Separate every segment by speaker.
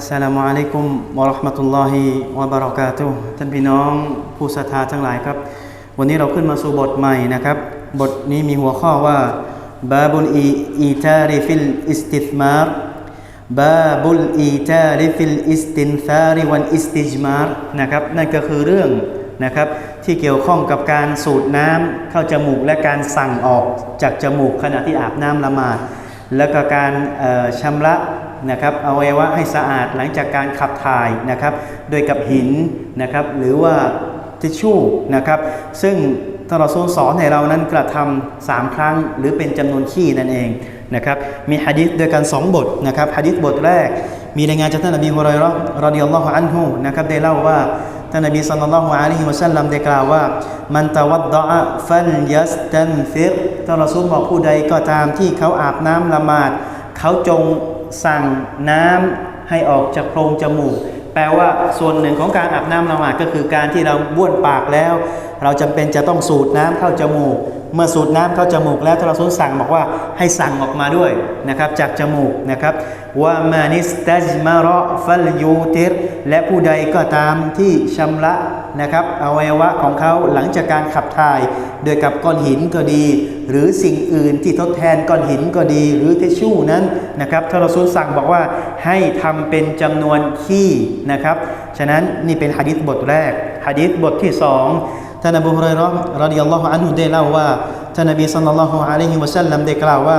Speaker 1: อัสสลามุอะลัยกุมวะราะห์มะตุลลอฮิวะบะเราะกาตุฮ์ท่านพี่น้องผู้ศรัทธาทั้งหลายครับ วันนี้เราขึ้นมาสู่บทใหม่นะครับ บทนี้มีหัวข้อว่าบาบุลอีอีตาริฟิลอิสติธมารบาบุลอีตาริฟิลอิสตินซาริวันอิสติจมารนะครับนั่นก็คือเรื่องนะครับที่เกี่ยวข้องกับการสูดน้ำเข้าจมูกและการสั่งออกจากจมูกขณะที่อาบน้ำละหมาด แล้วก็การเอ่ำระ นะครับอวัยวะให้สะอาดหลังจากการขับถ่ายนะครับโดยกับหินนะครับหรือว่าทิชชู่นะครับซึ่งท่านรอซูสอนให้เรานั้นกระทำสามครั้งหรือเป็นจำนวนขี้นั่นเองนะครับมีฮะดิษด้วยกันสองบทนะครับฮะดิษบทแรก มีรายงานจากท่านนบีฮุไรเราะห์รอดิยัลลอฮุอันฮุนะครับได้เล่าว่าท่านนบีศ็อลลัลลอฮุอะลัยฮิวะซัลลัมได้กล่าวว่า มันตะวัดดะฟัลยัสตันฟิรท่านรอซูลบอกผู้ใดก็ตามที่เขาอาบน้ำละหมาด เขาจง สั่งน้ำให้ออกจากโพรงจมูก แปลว่าส่วนหนึ่งของการอาบน้ำละหมาดก็คือการที่เราบ้วนปากแล้ว เราจำเป็นจะต้องสูดน้ำเข้าจมูก เมื่อสูดน้ำเข้าจมูกแล้วทานรอซูลสั่งบอกว่าให้สั่งออกมาด้วยนะครับจากจมูกนะครับว่ามานิสตัจมาระฟัลยูติรและผู้ใดก็ตามที่ชำระ นะครับอวัยวะของเขาหลังจากการขับถ่าย โดยกับก้อนหินก็ดี หรือสิ่งอื่นที่ทดแทนก้อนหินก็ดี หรือทิชชู่นั้นนะครับท่านรอซูลสั่งบอกว่าให้ทำเป็นจำนวนขี้นะครับ ฉะนั้นนี่เป็นหะดิษบทแรกหะดิษบทที่สอง ท่านอบูฮุไรเราะห์รดิยัลลอฮุอันฮุได้เล่าว่าท่านนบีศ็อลลัลลอฮุอะลัยฮิวะซัลลัมได้กล่าวว่า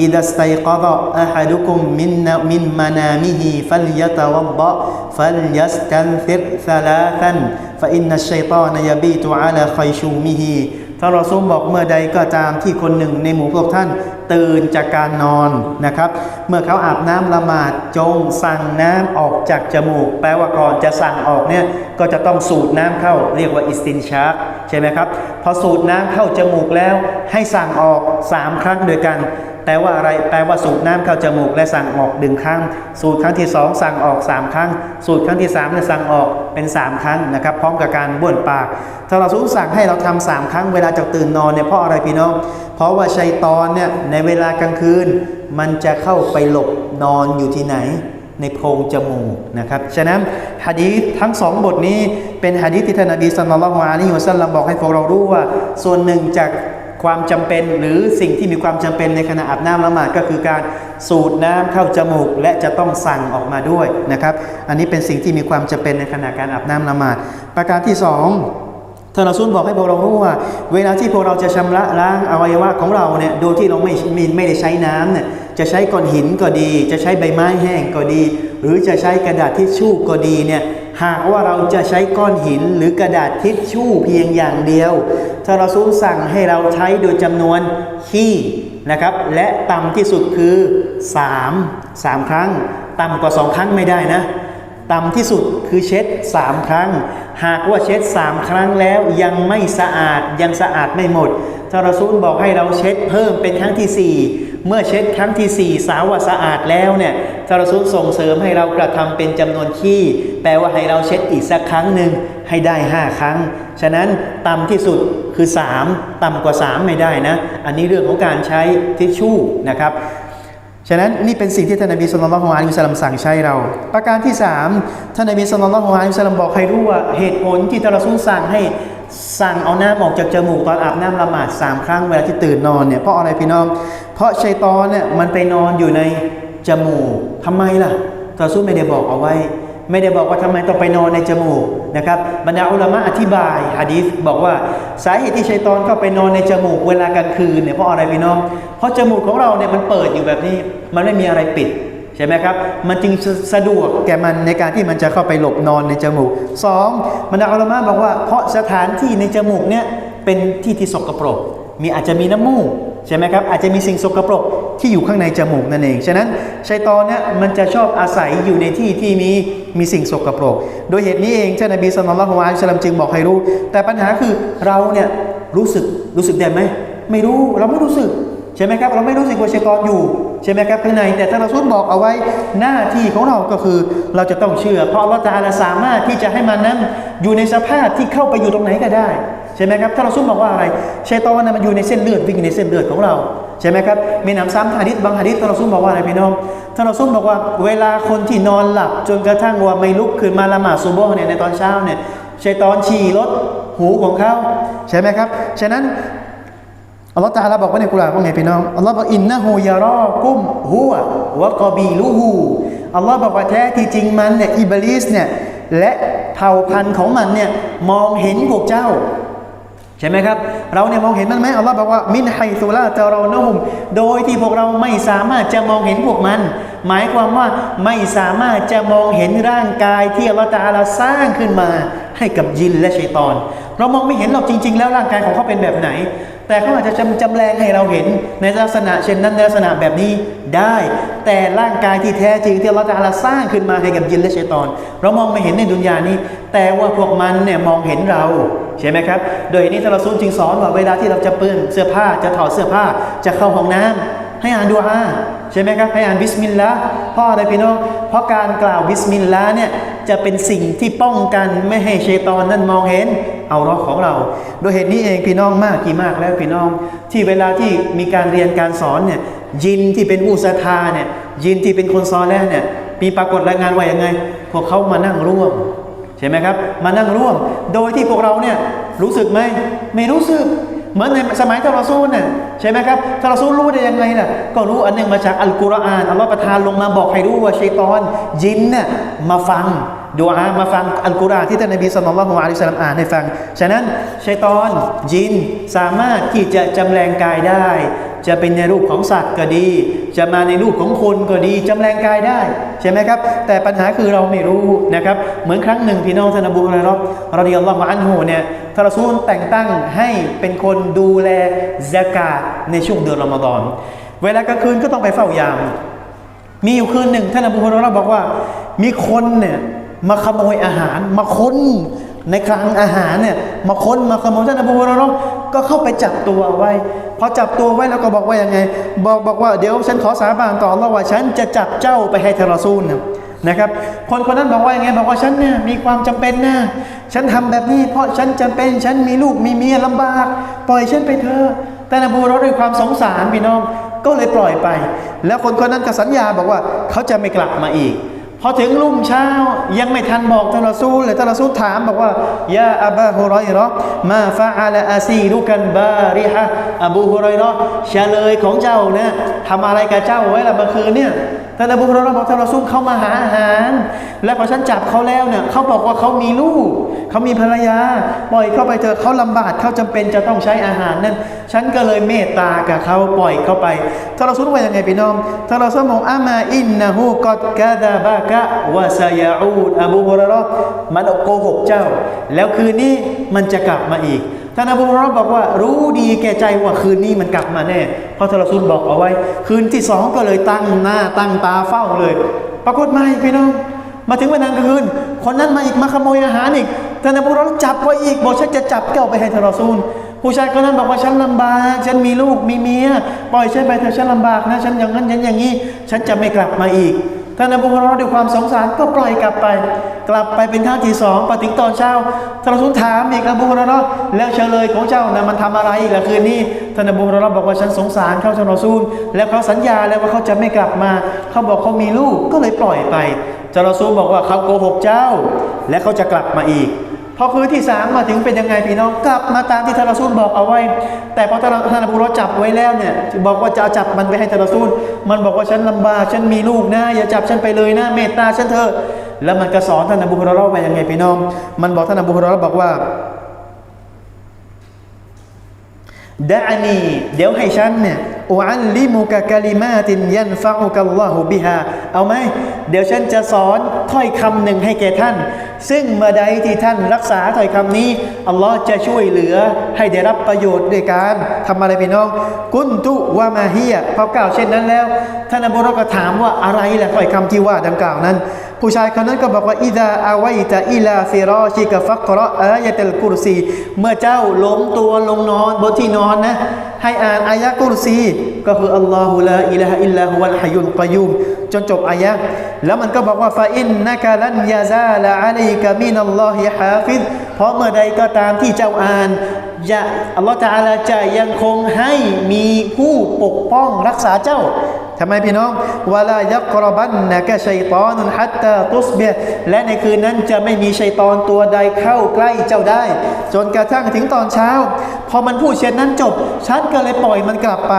Speaker 1: อิดัสไตกะฎะอะฮัดุกุมมินนมินมานามิฮิฟัลยะตะวัฎฎะฟัลยัสตันฟิรซะลาซันฟะอินนัชชัยฏอนยะบีตุอะลาคัยชูมิฮิท่านรอซูลบอกเมื่อใดก็ตามที่คนหนึ่งในหมู่พวกท่านตื่นจากการนอนนะครับ เมื่อเขาอาบน้ำละหมาดจงสั่งน้ำออกจากจมูก แปลว่าก่อนจะสั่งออกเนี่ยก็จะต้องสูดน้ำเข้าเรียกว่าอิสตินชาร์ ใช่ไหมครับ พอสูดน้ำเข้าจมูกแล้วให้สั่งออก 3 ครั้งด้วยกัน แต่ว่าอะไรแปลว่าสูดน้ำเข้าจมูกและสั่งออกหนึ่งครั้ง สูดครั้งที่ 2 สั่งออก 3 ครั้ง สูดครั้งที่3เนี่ยสั่งออกเป็น 3 ครั้งนะครับ พร้อมกับการบ้วนปากถ้าเราสูดสั่งให้เราทำสามครั้งเวลาจะตื่นนอนเนี่ยเพราะอะไรพี่น้อง เพราะว่าชัยตอนเนี่ยในเวลากลางคืน มันจะเข้าไปหลบนอนอยู่ที่ไหน ในโพรงจมูกนะครับ ฉะนั้นฮะดีทั้งสองบทนี้เป็นฮะดีที่ท่านนบีสัลลัลลอฮุอะลัยฮิวะซัลลัมบอกให้พวกเรารู้ว่า ส่วนหนึ่งจากความจำเป็นหรือสิ่งที่มีความจำเป็นในขณะอาบน้ำละหมาดก็คือการสูดน้ำเข้าจมูก และจะต้องสั่งออกมาด้วยนะครับ อันนี้เป็นสิ่งที่มีความจำเป็นในขณะการอาบน้ำละหมาด ประการที่สอง ท่านรอซูลบอกให้พวกเรารู้ว่า เวลาที่พวกเราจะชำระล้างอวัยวะของเราเนี่ยโดยที่เราไม่ไม่ได้ใช้น้ำเนี่ยจะใช้ก้อนหินก็ดี จะใช้ใบไม้แห้งก็ดี หรือจะใช้กระดาษทิชชู่ก็ดีเนี่ยหากว่าเราจะใช้ก้อนหินหรือกระดาษทิชชู่เพียงอย่างเดียวท่านรอซูลสั่งให้เราใช้โดยจำนวนขี้นะครับและต่ำที่สุดคือ 3 3 ครั้ง ต่ำกว่า 2 ครั้งไม่ได้นะ ต่ำที่สุดคือเช็ด 3 ครั้ง หากว่าเช็ด 3 ครั้งแล้วยังไม่สะอาดยังสะอาดไม่หมดทารอซูลบอกให้เราเช็ดเพิ่มเป็นครั้งที่ 4 เมื่อเช็ดครั้งที่ 4 สาวว่าสะอาดแล้วเนี่ยทารอซูลส่งเสริมให้เรากระทำเป็นจำนวนขี้ แปลว่าให้เราเช็ดอีกสักครั้งหนึ่งให้ได้ 5 ครั้ง ฉะนั้นต่ำที่สุดคือ 3 ต่ำกว่า 3 ไม่ได้นะ อันนี้เรื่องของการใช้ทิชชู่นะครับ ฉะนั้นนี่เป็นสิ่งที่ท่านนบีสุลต่านละฮ์อัลัยฮิวะสัลลัมสั่งใช้เรา ประการที่ 3ท่านนบีสุลต่านละฮ์อัลัยฮิวะสัลลัมบอกให้รู้ว่าเหตุผลที่ตานรอซูลสั่งให้สั่งเอาน้ำออกจากจมูกตอนอาบน้ำละหมาดสามครั้งเวลาที่ตื่นนอนเนี่ยเพราะอะไรพี่น้อง เพราะชัยตอนเนี่ยมันไปนอนอยู่ในจมูกทำไมล่ะตานรอซูลไม่ได้บอกเอาไว้ ไม่ได้บอกว่าทำไมต้องไปนอนในจมูกนะครับบรรดาอุลามะอธิบายฮะดีษบอกว่าสาเหตุที่ชัยตอนเข้าไปนอนในจมูกเวลากลางคืนเนี่ยเพราะอะไรพี่น้อง เพราะจมูกของเราเนี่ยมันเปิดอยู่แบบนี้ มันไม่มีอะไรปิดใช่ไหมครับ มันจึงสะดวกแก่มันในการที่มันจะเข้าไปหลบนอนในจมูกสองบรรดาอุลามะบอกว่า เพราะสถานที่ในจมูกเนี่ยเป็นที่ที่สกปรก มีอาจจะมีน้ำมูกใช่ไหมครับอาจจะมีสิ่งสกปรก ที่อยู่ข้างในจมูกนั่นเอง ฉะนั้นชัยตอนเนี่ยมันจะชอบอาศัยอยู่ในที่ที่มีมีสิ่งสกปรก โดยเหตุนี้เองท่านนบีสุลต่านละฮ์อะลัยฮิวะสัลลัมจึงบอกให้รู้ แต่ปัญหาคือเราเนี่ยรู้สึกรู้สึกได้ไหมไม่รู้เราไม่รู้สึกใช่ไหมครับ เราไม่รู้สึกว่าชัยตอนอยู่ใช่ไหมครับข้างในแต่ท่านรอซูลบอกเอาไว้หน้าที่ของเราก็คือเราจะต้องเชื่อ เพราะอัลลอฮฺตะอาลาสามารถที่จะให้มันนั้นอยู่ในสภาพที่เข้าไปอยู่ตรงไหนก็ได้ ใช่ไหมครับท่านรอซูลบอกว่าอะไรชัยตอนนั้นมันอยู่ในเส้นเลือดวิ่งในเส้นเลือดของเราใช่ไหมครับมีหนำซ้ำฮะดิษบางฮะดิษท่านรอซูลบอกว่าอะไรพี่น้องท่านรอซูลบอกว่าเวลาคนที่นอนหลับ จนกระทั่งว่าไม่ลุกขึ้นมาละหมาดซุบฮ์เนี่ยในตอนเช้าเนี่ยชัยตอนฉี่รถหูของเขาใช่ไหมครับฉะนั้นอัลลอฮฺตาลาบอกว่าในกุรอานว่าไงพี่น้องอัลลอฮฺบอกอินนะฮูยารอกุมฮัววะกบีลูฮูอัลลอฮฺบอกว่าแท้ที่จริงมันเนี่ยอิบลิสเนี่ยและเผ่าพันธุ์ของมันเนี่ยมองเห็นพวกเจ้า ใช่ไหมครับ เราเนี่ยมองเห็นมันไหมอัลลอฮ์บอกว่ามินไฮซูลาตะเรานะฮุมโดยที่พวกเราไม่สามารถจะมองเห็นพวกมัน หมายความว่าไม่สามารถจะมองเห็นร่างกายที่อัลลอฮ์ตะอาลาสร้างขึ้นมาให้กับยินและชัยตอน เรามองไม่เห็นหรอกจริง ๆ แล้วร่างกายของเขาเป็นแบบไหนแต่เขาอาจจะจำจำแรงให้เราเห็นในลักษณะเช่นนั้นในลักษณะแบบนี้ได้ แต่ร่างกายที่แท้จริงที่อัลลอฮฺตะสร้างขึ้นมาให้กับยินและชัยตอน เรามองไม่เห็นในดุนยานี้ แต่ว่าพวกมันเนี่ยมองเห็นเราใช่ไหมครับ โดยนี้ท่านรอซูลจึงสอนว่าเวลาที่เราจะเปื้อนเสื้อผ้าจะถอดเสื้อผ้าจะเข้าห้องน้ำให้อ่านดูอาใช่ไหมครับให้อ่านบิสมิลลาห์เพราะอะไรพี่น้องเพราะการกล่าวบิสมิลลาห์เนี่ย จะเป็นสิ่งที่ป้องกันไม่ให้เชตอนนั้นมองเห็นเอาราะห์ของเรา โดยเหตุนี้เองพี่น้องมากกี่มากแล้วพี่น้อง ที่เวลาที่มีการเรียนการสอนเนี่ยยินที่เป็นผู้ศรัทธาเนี่ยยินที่เป็นคนซอแล้วเนี่ยมีปรากฏรายงานว่ายังไง พวกเขามานั่งร่วมใช่ไหมครับ มานั่งร่วม โดยที่พวกเราเนี่ยรู้สึกไหมไม่รู้สึกเหมือนในสมัยท่านรอซูลน่ะใช่ไหมครับท่านรอซูลรู้ได้ยังไงล่ะก็รู้อันนึงมาจากอัลกุรอานอัลลอฮฺประทานลงมาบอกให้รู้ว่าชัยตอนยินน่ะมาฟัง ดูอามาฟังอัลกุรอานที่ท่านนบีสุลต่านละฮ์อะลัยฮิสลามอ่านให้ฟัง ฉะนั้นชัยตอนยินสามารถที่จะจำแรงกายได้ จะเป็นในรูปของสัตว์ก็ดี จะมาในรูปของคนก็ดีจำแรงกายได้ใช่ไหมครับ แต่ปัญหาคือเราไม่รู้นะครับ เหมือนครั้งหนึ่งพี่น้องท่านอบูฮุเรยเราะห์รดิยัลลอฮุอันฮูเนี่ยทารซูลแต่งตั้งให้เป็นคนดูแลซากาตในช่วงเดือนรอมฎอนเวลากลางคืนก็ต้องไปเฝ้ายาม มีอยู่คืนหนึ่งท่านอบูฮุเรยเราะห์บอกว่า มีคนเนี่ย มาขโมยอาหาร มาค้นในคลังอาหารเนี่ยมาค้นมาขโมยท่านอบูฮุเรราะห์ก็เข้าไปจับตัวไว้ พอจับตัวไว้แล้วก็บอกว่ายังไง บอกบอกว่าเดี๋ยวฉันขอสาบานต่อลเลาะหว่าฉันจะจับเจ้าไปให้ทารอซูลนะนะครับ คนคนนั้นบอกว่ายังไงบอกว่าฉันเนี่ยมีความจำเป็นนะฉันทำแบบนี้ เพราะฉันจำเป็นฉันมีลูกมีเมียลำบาก ปล่อยฉันไปเถอะแต่นบูราะห์ด้วยความสงสารพี่น้องก็เลยปล่อยไป แล้วคนคนนั้นก็สัญญาบอกว่าเขาจะไม่กลับมาอีก พอถึงรุ่งเช้ายังไม่ทันบอกท่านรอซูลเลยท่านรอซูลถามบอกว่ายาอับาฮุไรราะมาฟะอาลาอาซีรุกันบาริฮะอบูฮุไรราะห์เฉลยของเจ้านี่ทำอะไรกับเจ้าไว้ละเมื่อคืนเนี่ย ท่านอบูฮุรเราบอกท่านรอซูลเขามาหาอาหาร แล้วพอฉันจับเขาแล้วเนี่ยเขาบอกว่าเขามีลูกเขามีภรรยาปล่อยเข้าไปเถอะเขาลำบากเขาจำเป็นจะต้องใช้อาหารนั่นฉันก็เลยเมตตากับเขาปล่อยเข้าไปท่านรอซูลว่ายังไงพี่น้องท่านรอซูลบอกอามาอินนะฮูกอดกาดาบากะวะซายาอูดอบูฮุราะเราะห์มันโกหกเจ้า แล้วคืนนี้มันจะกลับมาอีก ท่านอบูฮุรราะห์บอกว่ารู้ดีแก่ใจว่าคืนนี้มันกลับมาแน่เพราะทารอซูลบอกเอาไว้ คืนที่สองก็เลยตั้งหน้าตั้งตาเฝ้าเลย ปรากฏไม่พี่น้อง มาถึงวันกลางคืน คนนั้นมาอีกมาขโมยอาหารอีกท่านอบูฮุรราะห์จับไว้อีกบอกฉันจะจับเจ้าไปให้ทารอซูลผู้ชายคนนั้นบอกว่าฉันลำบาก ฉันมีลูกมีเมียปล่อยฉันไปเถอะฉันลำบากนะ ฉันอย่างนั้นฉันอย่างนี้ ฉันจะไม่กลับมาอีกท่านอบูฮุรราะห์ด้วยความสงสารก็ปล่อยกลับไป กลับไปเป็นท่าที่สองพอถึงตอนเช้าท่านรอซูลถามอีกอบูฮุเราะเราะห์แล้วเฉลยของเจ้านะมันทำอะไรอีกละคืนนี้ท่านอบูฮุเราะเราะห์บอกว่าฉันสงสารเขาท่านรอซูลแล้วเขาสัญญาแล้วว่าเขาจะไม่กลับมา เขาบอกเขามีลูกก็เลยปล่อยไปท่านรอซูลบอกว่าเขาโกหกเจ้า และเขาจะกลับมาอีก พอคืนที่สามมาถึงเป็นยังไงพี่น้องกลับมาตามที่ทานรอซูลบอกเอาไว้ แต่พอท่านท่านอบูรอจับไว้แล้วเนี่ยบอกว่าจะจับมันไปให้ทานรอซูลมันบอกว่าฉันลำบากฉันมีลูกนะอย่าจับฉันไปเลยนะเมตตาฉันเถอะแล้วมันก็สอนท่านอบูฮุราะเราไปยังไงพี่น้อง มันบอกท่านอบูฮุราะเราบอกว่าดะอานีเดี๋ยวให้ฉันเนี่ย อุอัลลิมุกะกะลิมาตินยันฟะอุกัลลอฮุบิฮาเอาไหมเดี๋ยวฉันจะสอนถ้อยคำหนึ่งให้แก่ท่าน ซึ่งเมื่อใดที่ท่านรักษาถ้อยคำนี้อัลลอฮ์จะช่วยเหลือให้ได้รับประโยชน์ด้วยการทำอะไรพี่น้อง กุนตุวะมาฮียพอกล่าวเช่นนั้นแล้วท่านอบูรอก็ถามว่าอะไรแหละถ้อยคำที่ว่าดังกล่าวนั้น ผู้ชายคนนั้นก็บอกว่าอิดาอาไวตะอิลาฟิรอชิกฟักเราะอายะตัลกุรซี เมื่อเจ้าล้มตัวลงนอนบนที่นอนนะให้อ่านอายะกุรซีก็คืออัลลอฮุลาอิลาฮอิลลาฮุวัลฮัยยุลกอยุมจนจบอายะแล้วมันก็บอกว่าฟาอินนะกะลันยาซาลาอะลัยกะมินัลลอฮิฮาฟิซเพราะเมื่อใดก็ตามที่เจ้าอ่านจะอัลลอฮฺตะอาลาจะยังคงให้มีผู้ปกป้องรักษาเจ้า ทำไมพี่น้องวลายักรบันนะกะชัยตอนุนฮัตตาตุสเบียและในคืนนั้นจะไม่มีชัยตอนตัวใดเข้าใกล้เจ้าได้ จนกระทั่งถึงตอนเช้า พอมันพูดเช่นนั้นจบ ฉันก็เลยปล่อยมันกลับไป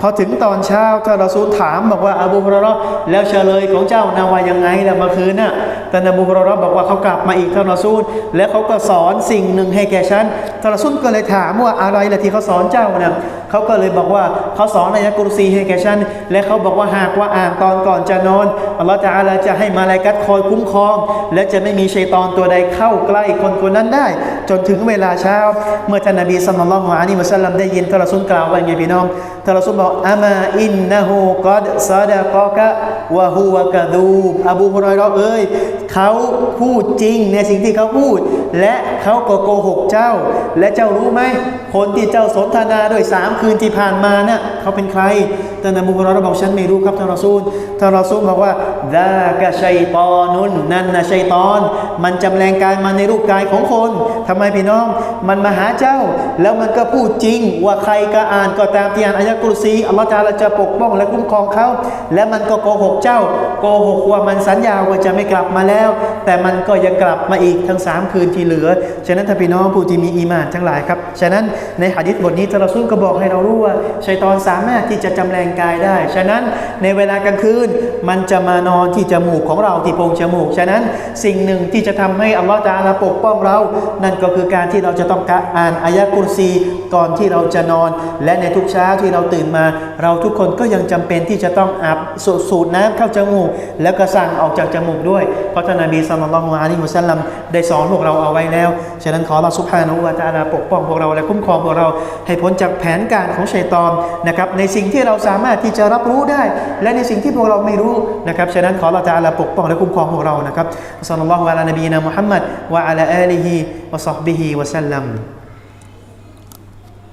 Speaker 1: พอถึงตอนเช้าท่ารอซูลถามบอกว่าอบูฮุรอราะห์แล้วเฉลยของเจ้านาวายังไงล่ะเมื่อคืนน่ะแต่นบูฮุรอราะห์บอกว่าเขากลับมาอีกท่านรอซูล แล้วเขาก็สอนสิ่งหนึ่งให้แก่ฉันท่านรอซูลก็เลยถามว่าอะไรล่ะที่เขาสอนเจ้าน่ะเขาก็เลยบอกว่าเขาสอนอายะกุรซีให้แก่ฉันและเขาบอกว่าหากว่าอ่านตอนก่อนจะนอนอัลลอฮฺจะอาลาจะให้มาลายกัดคอยคุ้มครอง และจะไม่มีชัยตอนตัวใดเข้าใกล้คนคนนั้นได้ จนถึงเวลาเช้า เมื่อท่านนบีสัมมัลลอฮุอะลัยฮิวะสัลลัมได้ยินทารสุนกล่าวว่าไงพี่น้องทารสุนบอกอามาอินนะฮูกัดซาดะกอกะวะฮูวะกะดูบอบูฮุรอยรอเอ้ย เขาพูดจริงในสิ่งที่เขาพูด และเขาก็โกหกเจ้า และเจ้ารู้ไหมคนที่เจ้าสนทนาด้วยสามคืนที่ผ่านมาน่ะเขาเป็นใครท่นบีฮุรอยเราบอกฉันไม่รู้ครับท่านรอซูลท่านรอซูลบอกว่า ดากะชัยตอนุนนั่นนะชัยตอน มันจำแรงกายมาในรูปกายของคนทำไมพี่น้อง มันมาหาเจ้า แล้วมันก็พูดจริง ว่าใครก็อ่านก็ตามที่อ่านอายะกุรซีอัลลอฮฺตะอาลจะปกป้องและคุ้มครองเขาและมันก็โกหกเจ้าโกหกว่ามันสัญญาว่าจะไม่กลับมาแล้ว แต่มันก็ยังกลับมาอีกทั้งสามคืนที่เหลือฉะนั้นถ้าพี่น้องผู้ที่มีอีมานทั้งหลายครับฉะนั้นในหะดิษบทนี้ทารอซูลก็บอกให้เรารู้ว่าชัยตอนสามารถที่จะจำแรงกายได้ ฉะนั้นในเวลากลางคืนมันจะมานอนอนที่จมูกของเราที่โพรงจมูก ฉะนั้นสิ่งหนึ่งที่จะทำให้อัลลอฮฺตาลาปกป้องเรา นั่นก็คือการที่เราจะต้องการอ่านอายะกุรซีก่อนที่เราจะนอน และในทุกเช้าที่เราตื่นมา เราทุกคนก็ยังจำเป็นที่จะต้องอาบสสูดน้ำเข้าจมูก แล้วก็สั่งออกจากจมูกด้วย เพราะท่านนบีสัลลัลลอฮุอะลัยฮิวะสัลลัมได้สอนพวกเราเอาไว้แล้ว ฉะนั้นขอเราสุภานุวะตาลาปกป้องพวกเราและคุ้มครองพวกเราให้พ้นจากแผนการของชัยตอนนะครับในสิ่งที่เราสามารถที่จะรับรู้ได้ และในสิ่งที่พวกเราไม่รู้นะครับฉะนั้นขอเราจะอาลาปกป้องและคุ้มครองพวกเรานะครับสัลลัลลอฮุอะลานบีนะมุฮัมมัดวะอะลาอาลีฮิวะซอฮบิฮิวะสัลลัม